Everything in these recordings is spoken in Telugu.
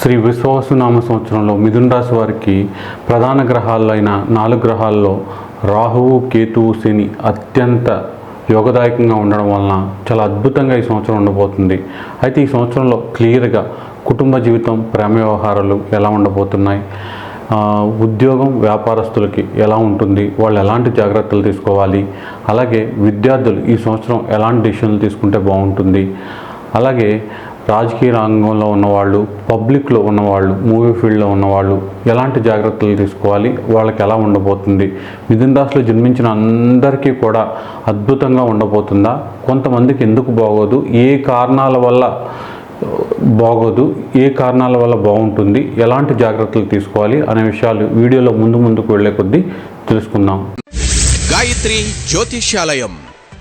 శ్రీ విశ్వాసనామ సంవత్సరంలో మిథున రాశి వారికి ప్రధాన గ్రహాల్లో అయిన నాలుగు గ్రహాల్లో రాహువు కేతువు శని అత్యంత యోగదాయకంగా ఉండడం వలన చాలా అద్భుతంగా ఈ సంవత్సరం ఉండబోతుంది. అయితే ఈ సంవత్సరంలో క్లియర్గా కుటుంబ జీవితం ప్రేమ వ్యవహారాలు ఎలా ఉండబోతున్నాయి? ఉద్యోగం వ్యాపారస్తులకి ఎలా ఉంటుంది? వాళ్ళు ఎలాంటి జాగ్రత్తలు తీసుకోవాలి? అలాగే విద్యార్థులు ఈ సంవత్సరం ఎలాంటి డిసిషన్లు తీసుకుంటే బాగుంటుంది? అలాగే రాజకీయ రంగంలో ఉన్నవాళ్ళు పబ్లిక్లో ఉన్నవాళ్ళు మూవీ ఫీల్డ్లో ఉన్నవాళ్ళు ఎలాంటి జాగ్రత్తలు తీసుకోవాలి? వాళ్ళకి ఎలా ఉండబోతుంది? మిథున్ రాశిలో జన్మించిన అందరికీ కూడా అద్భుతంగా ఉండబోతుందా? కొంతమందికి ఎందుకు బాగోదు? ఏ కారణాల వల్ల బాగోదు? ఏ కారణాల వల్ల బాగుంటుంది? ఎలాంటి జాగ్రత్తలు తీసుకోవాలి? అనే విషయాలు వీడియోలో ముందు ముందుకు వెళ్ళే కొద్దీ తెలుసుకుందాం. గాయత్రి జ్యోతిష్యాలయం.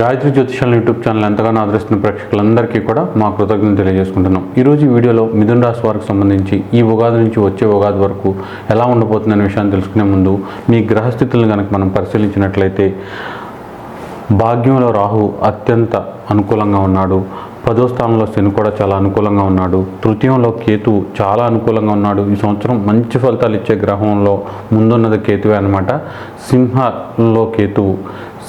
గాయత్రి జ్యోతిషాల యూట్యూబ్ ఛానల్ ఎంతగానో ఆదరిస్తున్న ప్రేక్షకులందరికీ కూడా మా కృతజ్ఞతలు తెలియజేసుకుంటున్నాం. ఈరోజు ఈ వీడియోలో మిథున రాశి వారికి సంబంధించి ఈ ఉగాది నుంచి వచ్చే ఉగాది వరకు ఎలా ఉండబోతుంది అనే విషయాన్ని తెలుసుకునే ముందు మీ గ్రహస్థితులను కనుక మనం పరిశీలించినట్లయితే భాగ్యంలో రాహు అత్యంత అనుకూలంగా ఉన్నాడు. పదో స్థానంలో శని కూడా చాలా అనుకూలంగా ఉన్నాడు. తృతీయంలో కేతు చాలా అనుకూలంగా ఉన్నాడు. ఈ సంవత్సరం మంచి ఫలితాలు ఇచ్చే గ్రహంలో ముందున్నది కేతువే అనమాట సింహలో కేతువు.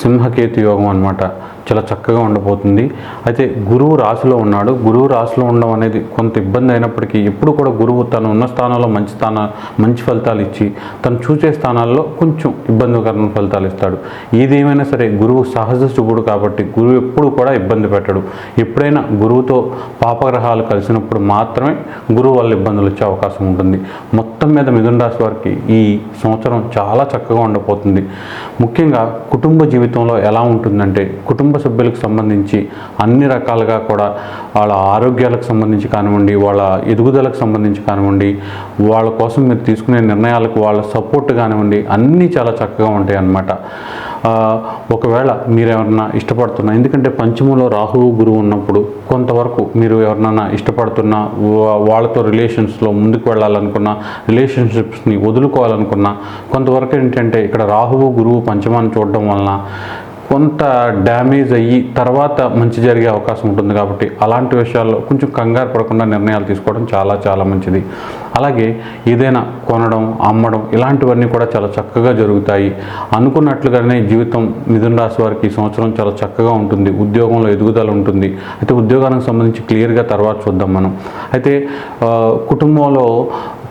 సింహకేతు యోగం అనమాట చాలా చక్కగా ఉండబోతుంది. అయితే గురువు రాశిలో ఉన్నాడు. గురువు రాశిలో ఉండడం అనేది కొంత ఇబ్బంది అయినప్పటికీ ఎప్పుడు కూడా గురువు తను ఉన్న స్థానంలో మంచి స్థాన మంచి ఫలితాలు ఇచ్చి తను చూసే స్థానాల్లో కొంచెం ఇబ్బందికరమైన ఫలితాలు ఇస్తాడు. ఏదేమైనా సరే గురువు సహజ శుభుడు కాబట్టి గురువు ఎప్పుడు కూడా ఇబ్బంది పెట్టడు. ఎప్పుడైనా గురువుతో పాపగ్రహాలు కలిసినప్పుడు మాత్రమే గురువు వల్ల ఇబ్బందులు వచ్చే అవకాశం ఉంటుంది. మొత్తం మీద మిథున రాశి వారికి ఈ సంవత్సరం చాలా చక్కగా ఉండబోతుంది. ముఖ్యంగా కుటుంబ జీవితంలో ఎలా ఉంటుందంటే కుటుంబ కుటుంబ సభ్యులకు సంబంధించి అన్ని రకాలుగా కూడా వాళ్ళ ఆరోగ్యాలకు సంబంధించి కానివ్వండి వాళ్ళ ఎదుగుదలకు సంబంధించి కానివ్వండి వాళ్ళ కోసం మీరు తీసుకునే నిర్ణయాలకు వాళ్ళ సపోర్ట్ కానివ్వండి అన్నీ చాలా చక్కగా ఉంటాయి అన్నమాట. ఒకవేళ మీరు ఎవరన్నా ఇష్టపడుతున్నా ఎందుకంటే పంచమంలో రాహువు గురువు ఉన్నప్పుడు కొంతవరకు మీరు ఎవరినైనా ఇష్టపడుతున్నా వాళ్ళతో రిలేషన్స్లో ముందుకు వెళ్ళాలనుకున్నా రిలేషన్షిప్స్ని వదులుకోవాలనుకున్నా కొంతవరకు ఏంటంటే ఇక్కడ రాహువు గురువు పంచమాన్ని చూడడం వలన కొంత డ్యామేజ్ అయ్యి తర్వాత మంచి జరిగే అవకాశం ఉంటుంది కాబట్టి అలాంటి విషయాల్లో కొంచెం కంగారు పడకుండా నిర్ణయాలు తీసుకోవడం చాలా చాలా మంచిది. అలాగే ఏదైనా కొనడం అమ్మడం ఇలాంటివన్నీ కూడా చాలా చక్కగా జరుగుతాయి. అనుకున్నట్లుగానే జీవితం మిథున రాశి వారికి ఈ సంవత్సరం చాలా చక్కగా ఉంటుంది. ఉద్యోగంలో ఎదుగుదల ఉంటుంది. అయితే ఉద్యోగానికి సంబంధించి క్లియర్గా తర్వాత చూద్దాం మనం. అయితే కుటుంబంలో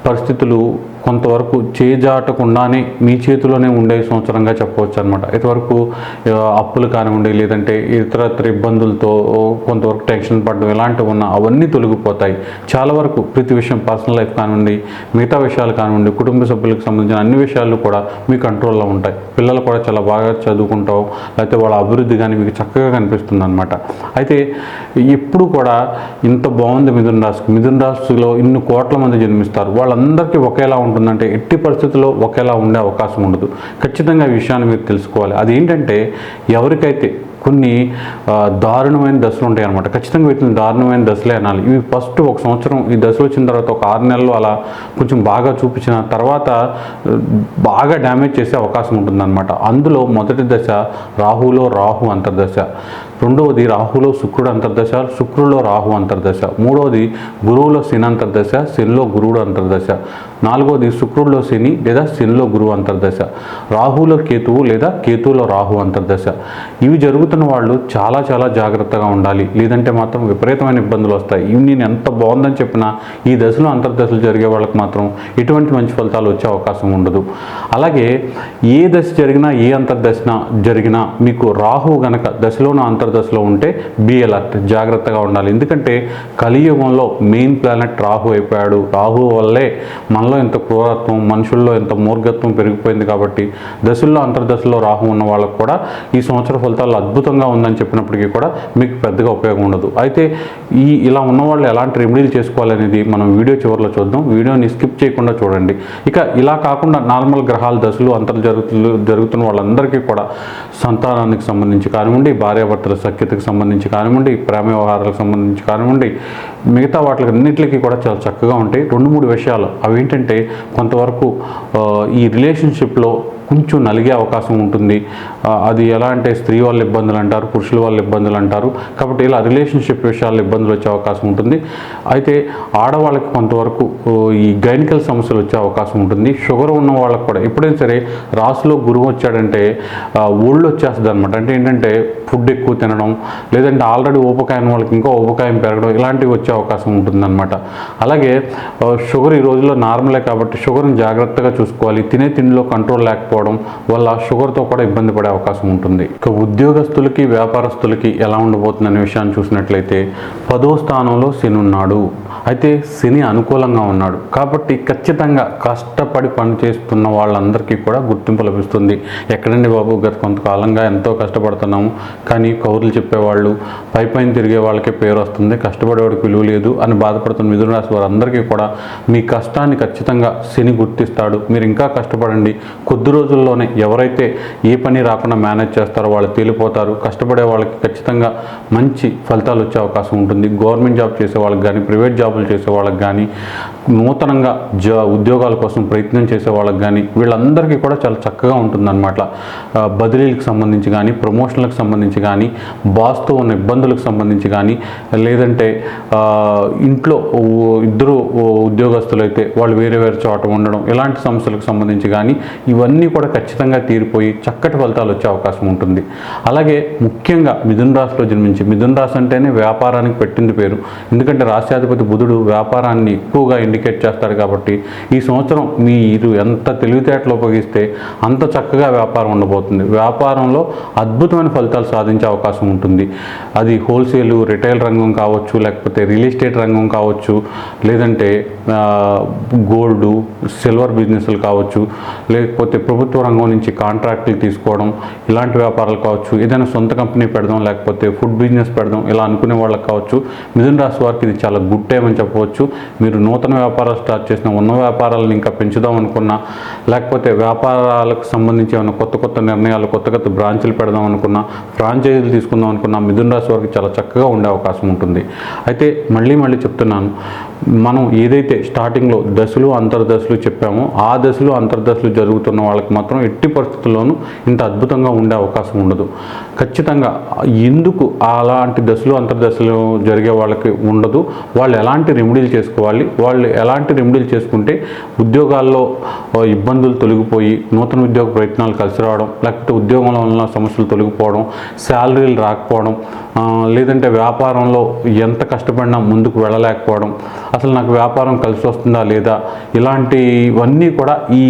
పరిస్థితులు కొంతవరకు చేజాటకుండానే మీ చేతిలోనే ఉండే సంవత్సరంగా చెప్పవచ్చు అనమాట ఇంతవరకు అప్పులు కానివ్వండి లేదంటే ఇతరత్ర ఇబ్బందులతో కొంతవరకు టెన్షన్ పడడం ఇలాంటివి ఉన్నా అవన్నీ తొలగిపోతాయి. చాలా వరకు ప్రతి విషయం పర్సనల్ లైఫ్ కానివ్వండి మిగతా విషయాలు కానివ్వండి కుటుంబ సభ్యులకు సంబంధించిన అన్ని విషయాలు కూడా మీ కంట్రోల్లో ఉంటాయి. పిల్లలు కూడా చాలా బాగా చదువుకుంటావు లేకపోతే వాళ్ళ అభివృద్ధి కానీ మీకు చక్కగా కనిపిస్తుంది అనమాట అయితే ఎప్పుడు కూడా ఇంత బాగుంది మిథున రాశికి మిథున రాశిలో ఇన్ని కోట్ల మంది జన్మిస్తారు. వాళ్ళందరికీ ఒకేలా ఉంటుందంటే ఎట్టి పరిస్థితుల్లో ఒకేలా ఉండే అవకాశం ఉండదు. ఖచ్చితంగా ఈ విషయాన్ని మీరు తెలుసుకోవాలి. అది ఏంటంటే ఎవరికైతే కొన్ని దారుణమైన దశలు ఉంటాయి అనమాట ఖచ్చితంగా వీటిని దారుణమైన దశలే అనాలి. ఇవి ఫస్ట్ ఒక సంవత్సరం ఈ దశలు వచ్చిన తర్వాత ఒక ఆరు నెలలు అలా కొంచెం బాగా చూపించిన తర్వాత బాగా డ్యామేజ్ చేసే అవకాశం ఉంటుందన్నమాట. అందులో మొదటి దశ రాహులో రాహు అంతర్దశ. రెండవది రాహులో శుక్రుడు అంతర్దశ శుక్రులో రాహు అంతర్దశ. మూడవది గురువులో శని అంతర్దశ శనిలో గురువుడు అంతర్దశ. నాలుగవది శుక్రుడిలో శని లేదా శనిలో గురువు అంతర్దశ. రాహులో కేతువు లేదా కేతువులో రాహు అంతర్దశ. ఇవి జరుగుతున్న వాళ్ళు చాలా చాలా జాగ్రత్తగా ఉండాలి. లేదంటే మాత్రం విపరీతమైన ఇబ్బందులు వస్తాయి. ఇవి నేను ఎంత బాగుందని చెప్పినా ఈ దశలో అంతర్దశలు జరిగే వాళ్ళకి మాత్రం ఎటువంటి మంచి ఫలితాలు వచ్చే అవకాశం ఉండదు. అలాగే ఏ దశ జరిగినా ఏ అంతర్దశన జరిగినా మీకు రాహు గనక దశలోనూ అంతర్దశలో ఉంటే బి అలర్ట్. జాగ్రత్తగా ఉండాలి. ఎందుకంటే కలియుగంలో మెయిన్ ప్లానెట్ రాహు అయిపోయాడు. రాహు వల్లే మనలో ఇంత క్రూరత్వం మనుషుల్లో ఇంత మూర్ఘత్వం పెరిగిపోయింది కాబట్టి దశల్లో అంతర్దశలో రాహు ఉన్న వాళ్ళకు కూడా ఈ సంవత్సర ఫలితాలు అద్భుతంగా ఉందని చెప్పినప్పటికీ కూడా మీకు పెద్దగా ఉపయోగం ఉండదు. అయితే ఈ ఇలా ఉన్న వాళ్ళు ఎలాంటి రెమెడీలు చేసుకోవాలనేది మనం వీడియో చివరిలో చూద్దాం. వీడియోని స్కిప్ చేయకుండా చూడండి. ఇక ఇలా కాకుండా నార్మల్ గ్రహాల దశలు అంతర్ జరుగుతు జరుగుతున్న వాళ్ళందరికీ కూడా సంతానానికి సంబంధించి కానివ్వండి భార్యాభర్తల సఖ్యతకు సంబంధించి కానివ్వండి ప్రేమ వ్యవహారాలకు సంబంధించి కానివ్వండి మిగతా వాటికి అన్నింటికి కూడా చాలా చక్కగా ఉంటాయి. రెండు మూడు విషయాలు. అవి ఏంటంటే కొంతవరకు ఈ రిలేషన్షిప్లో కొంచెం నలిగే అవకాశం ఉంటుంది. అది ఎలా అంటే స్త్రీ వాళ్ళ ఇబ్బందులు అంటారు పురుషుల వాళ్ళ ఇబ్బందులు అంటారు. కాబట్టి ఇలా రిలేషన్షిప్ విషయాల్లో ఇబ్బందులు వచ్చే అవకాశం ఉంటుంది. అయితే ఆడవాళ్ళకి కొంతవరకు ఈ గైనికల్ సమస్యలు వచ్చే అవకాశం ఉంటుంది. షుగర్ ఉన్న వాళ్ళకి కూడా ఎప్పుడైనా సరే రాసులో గురువు వచ్చాడంటే ఒళ్ళు వచ్చేస్తుంది అనమాట అంటే ఏంటంటే ఫుడ్ ఎక్కువ తినడం లేదంటే ఆల్రెడీ ఊపకాయం వాళ్ళకి ఇంకా ఊపకాయం పెరగడం ఇలాంటివి వచ్చే అవకాశం ఉంటుందన్నమాట. అలాగే షుగర్ ఈ రోజుల్లో నార్మలే కాబట్టి షుగర్ని జాగ్రత్తగా చూసుకోవాలి. తినే తిండిలో కంట్రోల్ లేకపోవడం వల్ల షుగర్తో కూడా ఇబ్బంది పడే అవకాశం ఉంటుంది. ఇక ఉద్యోగస్తులకి వ్యాపారస్తులకి ఎలా ఉండబోతుంది అనే విషయాన్ని చూసినట్లయితే పదో స్థానంలో శని ఉన్నాడు. అయితే శని అనుకూలంగా ఉన్నాడు. కాబట్టి ఖచ్చితంగా కష్టపడి పని చేస్తున్న వాళ్ళందరికీ కూడా గుర్తింపు లభిస్తుంది. ఎక్కడండి బాబు గత కొంతకాలంగా ఎంతో కష్టపడుతున్నాము. కానీ కౌరులు చెప్పేవాళ్ళు పై పైన తిరిగే వాళ్ళకే పేరు వస్తుంది. కష్టపడేవాడికి విలువ లేదు అని బాధపడుతున్న మిథున రాశి వారందరికీ కూడా మీ కష్టాన్ని ఖచ్చితంగా శని గుర్తిస్తాడు. మీరు ఇంకా కష్టపడండి. కొద్ది రోజుల్లోనే ఎవరైతే ఏ పని రాకుండా మేనేజ్ చేస్తారో వాళ్ళు తేలిపోతారు. కష్టపడే వాళ్ళకి ఖచ్చితంగా మంచి ఫలితాలు వచ్చే అవకాశం ఉంటుంది. గవర్నమెంట్ జాబ్ చేసే వాళ్ళకి కానీ ప్రైవేట్ జాబ్ జాబులు చేసే వాళ్ళకి కానీ నూతనంగా జ ఉద్యోగాల కోసం ప్రయత్నం చేసే వాళ్ళకి కానీ వీళ్ళందరికీ కూడా చాలా చక్కగా ఉంటుందన్నమాట. బదిలీలకు సంబంధించి కానీ ప్రమోషన్లకు సంబంధించి కానీ బాస్తో ఉన్న ఇబ్బందులకు సంబంధించి కానీ లేదంటే ఇంట్లో ఇద్దరు ఉద్యోగస్తులు అయితే వాళ్ళు వేరే వేరే చోట ఉండడం ఇలాంటి సమస్యలకు సంబంధించి కానీ ఇవన్నీ కూడా ఖచ్చితంగా తీరిపోయి చక్కటి ఫలితాలు వచ్చే అవకాశం ఉంటుంది. అలాగే ముఖ్యంగా మిథున రాశిలో జన్మించి మిథున రాశి అంటేనే వ్యాపారానికి పెట్టింది పేరు. ఎందుకంటే రాష్ట్రాధిపతి బుధుడు వ్యాపారాన్ని ఎక్కువగా ఇండికేట్ చేస్తాడు కాబట్టి ఈ సంవత్సరం మీరు ఎంత తెలివితేటలు ఉపయోగిస్తే అంత చక్కగా వ్యాపారం ఉండబోతుంది. వ్యాపారంలో అద్భుతమైన ఫలితాలు సాధించే అవకాశం ఉంటుంది. అది హోల్సేల్ రిటైల్ రంగం కావచ్చు లేకపోతే రియల్ ఎస్టేట్ రంగం కావచ్చు లేదంటే గోల్డ్ సిల్వర్ బిజినెస్లు కావచ్చు లేకపోతే ప్రభుత్వ రంగం నుంచి కాంట్రాక్టులు తీసుకోవడం ఇలాంటి వ్యాపారాలు కావచ్చు ఏదైనా సొంత కంపెనీ పెడదాం లేకపోతే ఫుడ్ బిజినెస్ పెడదాం ఇలా అనుకునే వాళ్ళకి కావచ్చు మిథున రాశి వారికి ఇది చాలా గుడ్ టైం అని చెప్పవచ్చు. మీరు నూతన వ్యాపారాలు స్టార్ట్ చేసిన ఉన్న వ్యాపారాలను ఇంకా పెంచుదాం అనుకున్నా లేకపోతే వ్యాపారాలకు సంబంధించి ఏమైనా కొత్త కొత్త నిర్ణయాలు కొత్త కొత్త బ్రాంచ్లు పెడదాం అనుకున్నా ఫ్రాంచైజీలు తీసుకుందాం అనుకున్నా మిథున రాశి వారికి చాలా చక్కగా ఉండే అవకాశం ఉంటుంది. అయితే మళ్ళీ మళ్ళీ చెప్తున్నాను మనం ఏదైతే స్టార్టింగ్లో దశలు అంతర్దశలు చెప్పామో ఆ దశలు అంతర్దశలు జరుగుతున్న వాళ్ళకి మాత్రం ఎట్టి పరిస్థితుల్లోనూ ఇంత అద్భుతంగా ఉండే అవకాశం ఉండదు. ఖచ్చితంగా ఎందుకు అలాంటి దశలు అంతర్దశలు జరిగే వాళ్ళకి ఉండదు? వాళ్ళు ఎలాంటి రెమెడీలు చేసుకోవాలి? వాళ్ళు ఎలాంటి రెమెడీలు చేసుకుంటే ఉద్యోగాల్లో ఇబ్బందులు తొలగిపోయి నూతన ఉద్యోగ ప్రయత్నాలు కలిసి రావడం లేకపోతే ఉద్యోగంలో ఉన్న సమస్యలు తొలగిపోవడం శాలరీలు రాకపోవడం లేదంటే వ్యాపారంలో ఎంత కష్టపడినా ముందుకు వెళ్ళలేకపోవడం అసలు నాకు వ్యాపారం కలిసి వస్తుందా లేదా ఇలాంటివన్నీ కూడా ఈ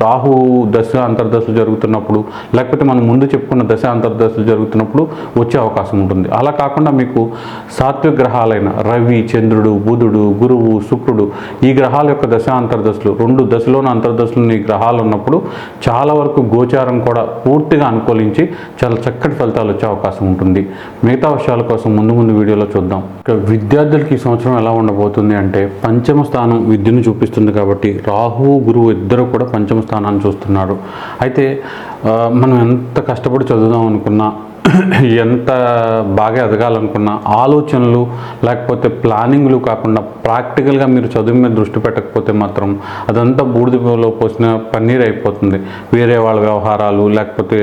రాహు దశ అంతర్దశలు జరుగుతున్నప్పుడు లేకపోతే మనం ముందు చెప్పుకున్న దశ అంతర్దశలు జరుగుతున్నప్పుడు వచ్చే అవకాశం ఉంటుంది. అలా కాకుండా మీకు సాత్విక గ్రహాలైన రవి చంద్రుడు బుధుడు గురువు శుక్రుడు ఈ గ్రహాల యొక్క దశ అంతర్దశలు రెండు దశలోని అంతర్దశలు ఈ గ్రహాలు ఉన్నప్పుడు చాలా వరకు గోచారం కూడా పూర్తిగా అనుకూలించి చాలా చక్కటి ఫలితాలు వచ్చే అవకాశం ఉంటుంది. మిగతా విషయాల కోసం ముందు ముందు వీడియోలో చూద్దాం. ఇక విద్యార్థులకి ఈ సంవత్సరం ఎలా ఉండబోతుంది అంటే పంచమ స్థానం విద్యను చూపిస్తుంది కాబట్టి రాహు గురువు ఇద్దరు కూడా పంచమ స్థానాన్ని చూస్తున్నారు. అయితే మనం ఎంత కష్టపడి చదువుదాం అనుకున్నా ఎంత బాగా ఎదగాలనుకున్నా ఆలోచనలు లేకపోతే ప్లానింగ్లు కాకుండా ప్రాక్టికల్గా మీరు చదువు మీద దృష్టి పెట్టకపోతే మాత్రం అదంతా బూడిదలో పోసిన పన్నీర్ అయిపోతుంది. వేరే వాళ్ళ వ్యవహారాలు లేకపోతే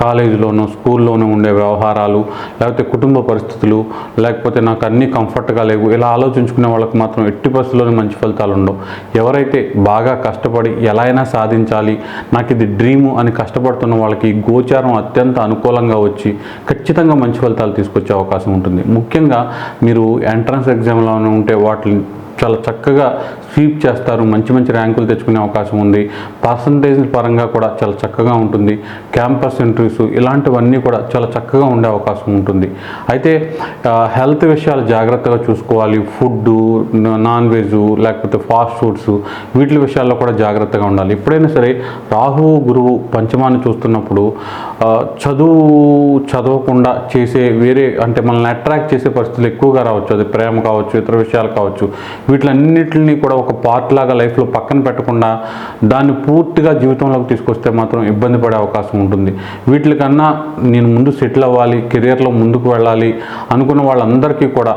కాలేజీలోనూ స్కూల్లోనూ ఉండే వ్యవహారాలు లేకపోతే కుటుంబ పరిస్థితులు లేకపోతే నాకు అన్నీ కంఫర్ట్గా లేవు. ఇలా ఆలోచించుకునే వాళ్ళకి మాత్రం ఎట్టి పరిస్థితుల్లోనే మంచి ఫలితాలు ఉండవు. ఎవరైతే బాగా కష్టపడి ఎలా అయినా సాధించాలి నాకు ఇది డ్రీము అని కష్టపడుతున్న వాళ్ళకి గోచారం అత్యంత అనుకూలంగా వచ్చి ఖచ్చితంగా మంచి ఫలితాలు తీసుకొచ్చే అవకాశం ఉంటుంది. ముఖ్యంగా మీరు ఎంట్రన్స్ ఎగ్జామ్లో ఉంటే వాటిని చాలా చక్కగా స్వీప్ చేస్తారు మంచి మంచి ర్యాంకులు తెచ్చుకునే అవకాశం ఉంది. పర్సంటేజ్ పరంగా కూడా చాలా చక్కగా ఉంటుంది. క్యాంపస్ ఇంటర్వ్యూస్ ఇలాంటివన్నీ కూడా చాలా చక్కగా ఉండే అవకాశం ఉంటుంది. అయితే హెల్త్ విషయాలు జాగ్రత్తగా చూసుకోవాలి. ఫుడ్ నాన్ వెజ్ లేకపోతే ఫాస్ట్ ఫుడ్స్ వీటి విషయాల్లో కూడా జాగ్రత్తగా ఉండాలి. ఎప్పుడైనా సరే రాహువు గురువు పంచమాన్ని చూస్తున్నప్పుడు చదువు చదవకుండా చేసే వేరే అంటే మనల్ని అట్రాక్ట్ చేసే పరిస్థితులు ఎక్కువగా రావచ్చు. అది ప్రేమ కావచ్చు ఇతర విషయాలు కావచ్చు. వీటిలన్నిటిని కూడా ఒక పార్ట్ లాగా లైఫ్లో పక్కన పెట్టకుండా దాన్ని పూర్తిగా జీవితంలోకి తీసుకొస్తే మాత్రం ఇబ్బంది పడే అవకాశం ఉంటుంది. వీటికన్నా నేను ముందు సెటిల్ అవ్వాలి కెరియర్లో ముందుకు వెళ్ళాలి అనుకున్న వాళ్ళందరికీ కూడా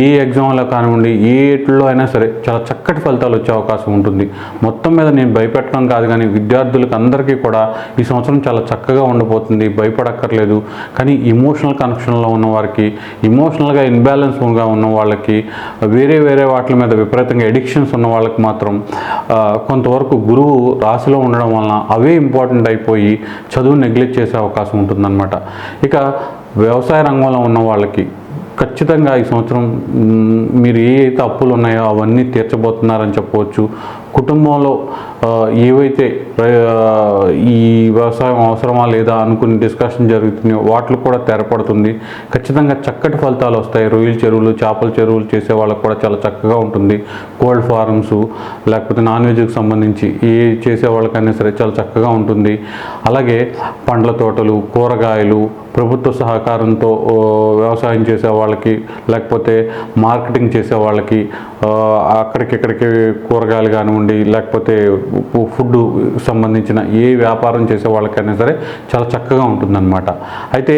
ఏ ఎగ్జామ్లో కానివ్వండి ఏ ఏట్లో అయినా సరే చాలా చక్కటి ఫలితాలు వచ్చే అవకాశం ఉంటుంది. మొత్తం మీద నేను భయపెట్టడం కాదు కానీ విద్యార్థులకు అందరికీ కూడా ఈ సంవత్సరం చాలా చక్కగా ఉండబోతుంది భయపడక్కర్లేదు. కానీ ఇమోషనల్ కనెక్షన్లో ఉన్న వారికి ఇమోషనల్గా ఇన్బ్యాలెన్స్గా ఉన్న వాళ్ళకి వేరే వేరే వాటి మీద విపరీతంగా ఎడిక్షన్స్ ఉన్న వాళ్ళకి మాత్రం కొంతవరకు గురువు రాశిలో ఉండడం వలన అవే ఇంపార్టెంట్ అయిపోయి చదువు నెగ్లెక్ట్ చేసే అవకాశం ఉంటుందన్నమాట. ఇక వ్యవసాయ రంగంలో ఉన్న వాళ్ళకి ఖచ్చితంగా ఈ సంవత్సరం మీరు ఏ అయితే అప్పులు ఉన్నాయో అవన్నీ తీర్చబోతున్నారని చెప్పవచ్చు. కుటుంబంలో ఏవైతే ఈ వ్యవసాయం అవసరమా లేదా అనుకుని డిస్కషన్ జరుగుతున్నాయో వాటికి కూడా తెరపడుతుంది. ఖచ్చితంగా చక్కటి ఫలితాలు వస్తాయి. రొయ్యల చెరువులు చేపల చెరువులు చేసే వాళ్ళకి కూడా చాలా చక్కగా ఉంటుంది. కోల్డ్ ఫార్మ్స్ లేకపోతే నాన్ వెజ్కి సంబంధించి ఏ చేసే వాళ్ళకైనా సరే చాలా చక్కగా ఉంటుంది. అలాగే పండ్ల తోటలు కూరగాయలు ప్రభుత్వ సహకారంతో వ్యవసాయం చేసే వాళ్ళకి లేకపోతే మార్కెటింగ్ చేసే వాళ్ళకి అక్కడికిక్కడికి కూరగాయలు కానివ్వండి లేకపోతే ఫుడ్ సంబంధించిన ఏ వ్యాపారం చేసే వాళ్ళకైనా సరే చాలా చక్కగా ఉంటుందన్నమాట. అయితే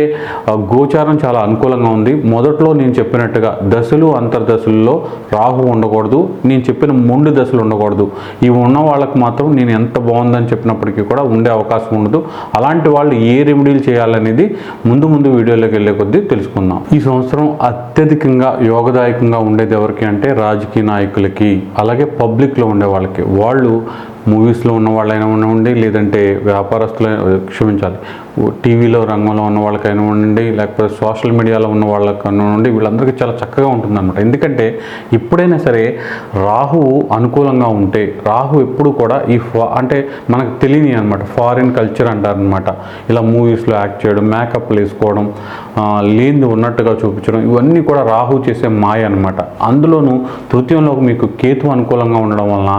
గోచారం చాలా అనుకూలంగా ఉంది. మొదట్లో నేను చెప్పినట్టుగా దశలు అంతర్దశల్లో రాహు ఉండకూడదు. నేను చెప్పిన మొండి దశలు ఉండకూడదు. ఇవి ఉన్న వాళ్ళకి మాత్రం నేను ఎంత బాగుందని చెప్పినప్పటికీ కూడా ఉండే అవకాశం ఉండదు. అలాంటి వాళ్ళు ఏ రెమెడీలు చేయాలనేది ముందు ముందు వీడియోలోకి వెళ్ళే కొద్దీ తెలుసుకుందాం. ఈ సంవత్సరం అత్యధికంగా యోగదాయకంగా ఉండేది ఎవరికి అంటే రాజకీయ నాయకులకి అలాగే పబ్లిక్లో ఉండే వాళ్ళకి. వాళ్ళు మూవీస్లో ఉన్న వాళ్ళైనా ఉండండి లేదంటే వ్యాపారస్తులు క్షమించాలి టీవీలో రంగంలో ఉన్న వాళ్ళకైనా ఉండండి లేకపోతే సోషల్ మీడియాలో ఉన్న వాళ్ళకైనా ఉండి వీళ్ళందరికీ చాలా చక్కగా ఉంటుందన్నమాట. ఎందుకంటే ఎప్పుడైనా సరే రాహువు అనుకూలంగా ఉంటే రాహు ఎప్పుడు కూడా ఈ ఫా అంటే మనకు తెలియని అనమాట ఫారిన్ కల్చర్ అంటారనమాట ఇలా మూవీస్లో యాక్ట్ చేయడం మేకప్లు వేసుకోవడం లేనిది ఉన్నట్టుగా చూపించడం ఇవన్నీ కూడా రాహు చేసే మాయ అనమాట అందులోనూ తృతీయంలో మీకు కేతు అనుకూలంగా ఉండడం వలన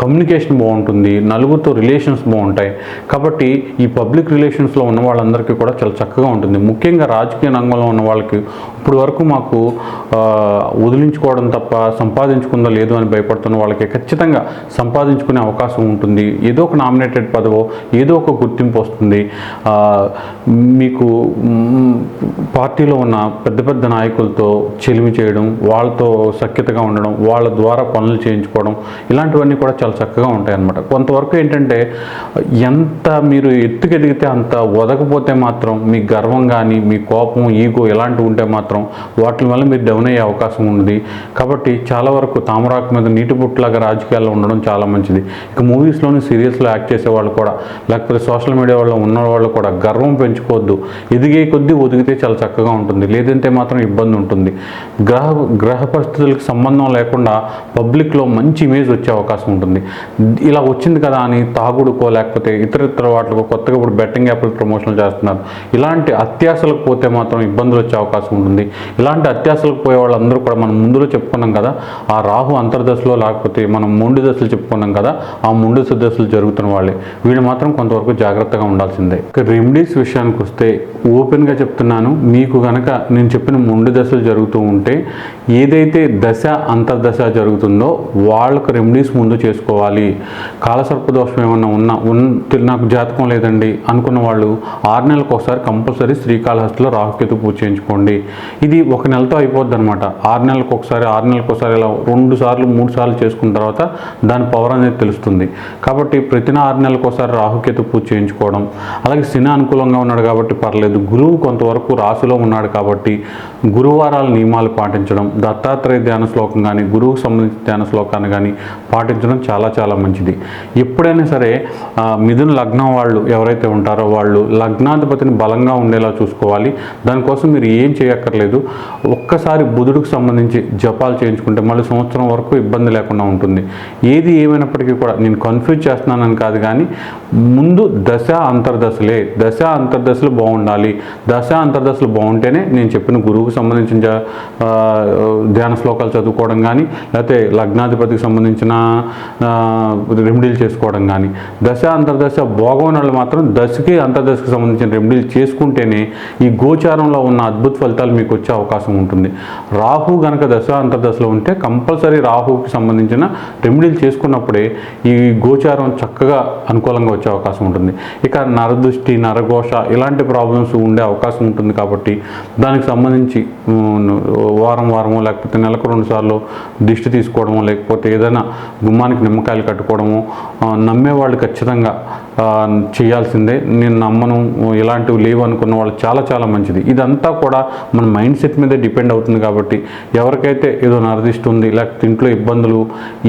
కమ్యూనికేషన్ బాగుంటుంది నలుగురితో రిలేషన్స్ బాగుంటాయి. కాబట్టి ఈ పబ్లిక్ రిలేషన్స్లో ఉన్న వాళ్ళందరికీ కూడా చాలా చక్కగా ఉంటుంది. ముఖ్యంగా రాజకీయ రంగంలో ఉన్న వాళ్ళకి ఇప్పుడు వరకు మాకు వదిలించుకోవడం తప్ప సంపాదించుకుందో లేదో అని భయపడుతున్న వాళ్ళకి ఖచ్చితంగా సంపాదించుకునే అవకాశం ఉంటుంది. ఏదో ఒక నామినేటెడ్ పదవో ఏదో ఒక గుర్తింపు వస్తుంది. మీకు పార్టీలో ఉన్న పెద్ద పెద్ద నాయకులతో చెలిమి చేయడం వాళ్ళతో సఖ్యతగా ఉండడం వాళ్ళ ద్వారా పనులు చేయించుకోవడం ఇలాంటివన్నీ కూడా చాలా చక్కగా ఉంటాయి అన్నమాట కొంతవరకు ఏంటంటే ఎంత మీరు ఎత్తుకెదిగితే అంత వదకపోతే మాత్రం మీ గర్వం కానీ మీ కోపం ఈగో ఇలాంటివి ఉంటే మాత్రం వాటి వల్ల మీరు డౌన్ అయ్యే అవకాశం ఉంది కాబట్టి చాలా వరకు తామరాకు మీద నీటి బుట్టలాగా రాజకీయాల్లో ఉండడం చాలా మంచిది. ఇక మూవీస్లోని సీరియల్స్లో యాక్ట్ చేసే వాళ్ళు కూడా లేకపోతే సోషల్ మీడియా వాళ్ళు ఉన్న వాళ్ళు కూడా గర్వం పెంచుకోవద్దు. ఎదిగే కొద్దీ ఒదిగితే చాలా చక్కగా ఉంటుంది. లేదంటే మాత్రం ఇబ్బంది ఉంటుంది. గ్రహ గ్రహ పరిస్థితులకు సంబంధం లేకుండా పబ్లిక్లో మంచి ఇమేజ్ వచ్చే అవకాశం ఉంటుంది. ఇలా వచ్చింది కదా అని తాగుడుకో లేకపోతే ఇతర ఇతర వాటికో కొత్తగా ఇప్పుడు బెట్టింగ్ యాప్లు ప్రమోషన్లు చేస్తున్నారు. ఇలాంటి అత్యాశలకు పోతే మాత్రం ఇబ్బందులు వచ్చే అవకాశం ఉంటుంది. ఇలాంటి అత్యాశలకు పోయే వాళ్ళందరూ కూడా మనం ముందులో చెప్పుకున్నాం కదా ఆ రాహు అంతర్దశలో లేకపోతే మనం మొండి దశలు చెప్పుకున్నాం కదా ఆ మొండి దశలు జరుగుతున్న వాళ్ళే. వీళ్ళు మాత్రం కొంతవరకు జాగ్రత్తగా ఉండాల్సిందే. ఇక రెమెడీస్ విషయానికి వస్తే ఓపెన్గా చెప్తున్నాను. మీకు కనుక నేను చెప్పిన మొండి దశలు జరుగుతూ ఉంటే ఏదైతే ఎవరికైతే దశ అంతర్దశ జరుగుతుందో వాళ్ళకు రెమెడీస్ ముందు చేసుకోవాలి. కాలసర్ప దోషం ఏమన్నా ఉన్నా ఉన్ నాకు జాతకం లేదండి అనుకున్న వాళ్ళు ఆరు నెలలకు ఒకసారి కంపల్సరీ శ్రీకాళహస్తిలో రాహుకేతు పూజ చేయించుకోండి. ఇది ఒక నెలతో అయిపోద్ది అనమాట ఆరు నెలలకు ఒకసారి ఆరు నెలలకు ఒకసారి ఇలా రెండు సార్లు మూడు సార్లు చేసుకున్న తర్వాత దాని పవర్ అనేది తెలుస్తుంది. కాబట్టి ప్రతి ఆరు నెలలకు ఒకసారి రాహుకేతు పూజ చేయించుకోవడం. అలాగే శని అనుకూలంగా ఉన్నాడు కాబట్టి పర్లేదు. గురువు కొంతవరకు రాశిలో ఉన్నాడు కాబట్టి గురువారాల నియమాలు పాటించడం దత్తాత్రేయ ధ్యాన శ్లోకం కానీ గురువుకు సంబంధించిన ధ్యాన శ్లోకాన్ని కానీ పాటించడం చాలా చాలా మంచిది. ఎప్పుడైనా సరే మిథున లగ్నం వాళ్ళు ఎవరైతే ఉంటారో వాళ్ళు లగ్నాధిపతిని బలంగా ఉండేలా చూసుకోవాలి. దానికోసం మీరు ఏం చేయక్కర్లేదు. ఒక్కసారి బుధుడికి సంబంధించి జపాలు చేయించుకుంటే మళ్ళీ సంవత్సరం వరకు ఇబ్బంది లేకుండా ఉంటుంది. ఏది ఏమైనప్పటికీ కూడా నేను కన్ఫ్యూజ్ చేస్తున్నానని కాదు కానీ ముందు దశ అంతర్దశలే. దశ అంతర్దశలు బాగుండాలి. దశ అంతర్దశలు బాగుంటేనే నేను చెప్పిన గురువుకు సంబంధించిన ధ్యాన ధ్యాన శ్లోకాలు చదువుకోవడం కానీ లేకపోతే లగ్నాధిపతికి సంబంధించిన రెమెడీలు చేసుకోవడం కానీ. దశ అంతర్దశ భోగవనాలు మాత్రం దశకి అంతర్దశకి సంబంధించిన రెమెడీలు చేసుకుంటేనే ఈ గోచారంలో ఉన్న అద్భుత ఫలితాలు మీకు వచ్చే అవకాశం ఉంటుంది. రాహు గనక దశ అంతర్దశలో ఉంటే కంపల్సరీ రాహుకి సంబంధించిన రెమెడీలు చేసుకున్నప్పుడే ఈ గోచారం చక్కగా అనుకూలంగా వచ్చే అవకాశం ఉంటుంది. ఇక నరదృష్టి నరఘోష ఇలాంటి ప్రాబ్లమ్స్ ఉండే అవకాశం ఉంటుంది కాబట్టి దానికి సంబంధించి వారం వారము లేకపోతే నెలకు రెండు సార్లు దిష్టి తీసుకోవడము లేకపోతే ఏదైనా గుమ్మానికి నిమ్మకాయలు కట్టుకోవడము నమ్మేవాళ్ళు ఖచ్చితంగా చేయాల్సిందే. నేను నమ్మను ఇలాంటివి లేవు అనుకున్న వాళ్ళు చాలా చాలా మంచిది. ఇదంతా కూడా మన మైండ్ సెట్ మీదే డిపెండ్ అవుతుంది కాబట్టి ఎవరికైతే ఏదో నరదిష్టి ఉంది లేకపోతే ఇంట్లో ఇబ్బందులు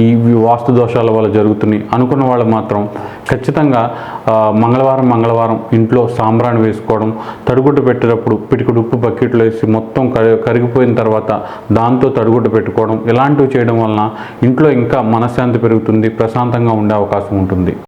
ఈ వాస్తు దోషాల వల్ల జరుగుతున్నాయి అనుకున్న వాళ్ళు మాత్రం ఖచ్చితంగా మంగళవారం మంగళవారం ఇంట్లో సాంబ్రాణి వేసుకోవడం తడిగుడ్డ పెట్టేటప్పుడు పిటికుడు ఉప్పు బకెట్లో వేసి మొత్తం కరిగిపోయిన తర్వాత దాంతో తడిగుడ్డ పెట్టుకోవడం ఇలాంటివి చేయడం వలన ఇంట్లో ఇంకా మనశ్శాంతి పెరుగుతుంది ప్రశాంతంగా ఉండే అవకాశం ఉంటుంది.